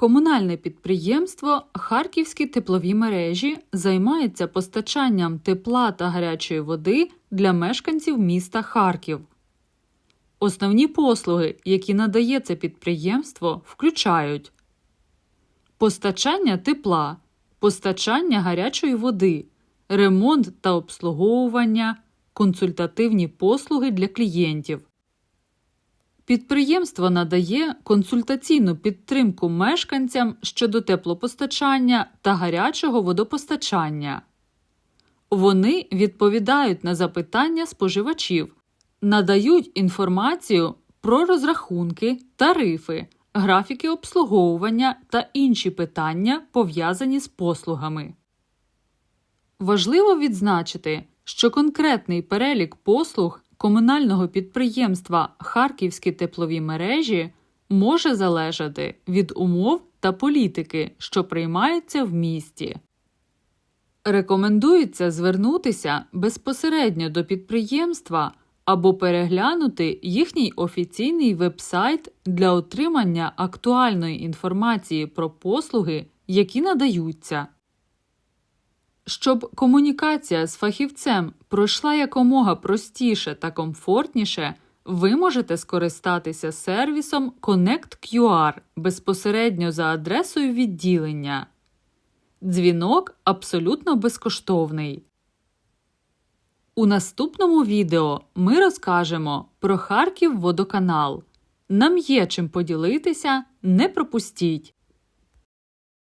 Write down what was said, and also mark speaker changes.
Speaker 1: Комунальне підприємство Харківські теплові мережі займається постачанням тепла та гарячої води для мешканців міста Харків. Основні послуги, які надає це підприємство, включають постачання тепла, постачання гарячої води, ремонт та обслуговування, консультативні послуги для клієнтів. Підприємство надає консультаційну підтримку мешканцям щодо теплопостачання та гарячого водопостачання. Вони відповідають на запитання споживачів, надають інформацію про розрахунки, тарифи, графіки обслуговування та інші питання, пов'язані з послугами. Важливо відзначити, що конкретний перелік послуг комунального підприємства Харківські теплові мережі може залежати від умов та політики, що приймаються в місті. Рекомендується звернутися безпосередньо до підприємства або переглянути їхній офіційний вебсайт для отримання актуальної інформації про послуги, які надаються. Щоб комунікація з фахівцем пройшла якомога простіше та комфортніше, ви можете скористатися сервісом Connect QR безпосередньо за адресою відділення. Дзвінок абсолютно безкоштовний. У наступному відео ми розкажемо про Харків водоканал. Нам є чим поділитися, не пропустіть!